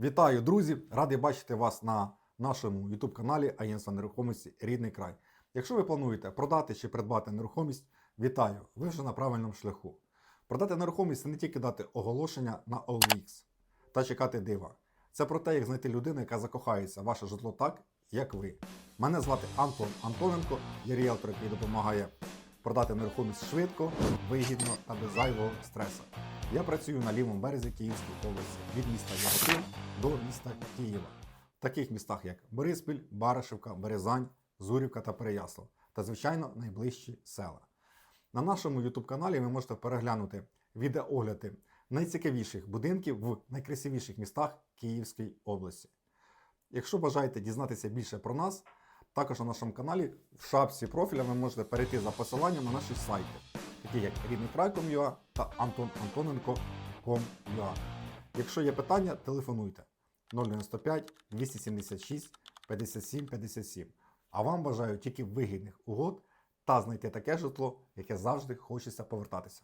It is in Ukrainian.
Вітаю, друзі! Радий бачити вас на нашому YouTube каналі Агентство нерухомості Рідний край. Якщо ви плануєте продати чи придбати нерухомість, вітаю! Ви вже на правильному шляху. Продати нерухомість це не тільки дати оголошення на OLX та чекати дива. Це про те, як знайти людину, яка закохається в ваше житло так, як ви. Мене звати Антон Антоненко, я ріелтор, який допомагає продати нерухомість швидко, вигідно та без зайвого стресу. Я працюю на лівому березі Київської області від міста Яготин до міста Києва. В таких містах, як Бориспіль, Баришівка, Березань, Зурівка та Переяслав, та, звичайно, найближчі села. На нашому YouTube каналі ви можете переглянути відеоогляди найцікавіших будинків в найкрасивіших містах Київської області. Якщо бажаєте дізнатися більше про нас, також на нашому каналі в шапці профіля ви можете перейти за посиланням на наші сайти, такі як ріднийкрай.com.ua та antonantonenko.com.ua. Якщо є питання, телефонуйте 095 276 57 57. А вам бажаю тільки вигідних угод та знайти таке житло, яке завжди хочеться повертатися.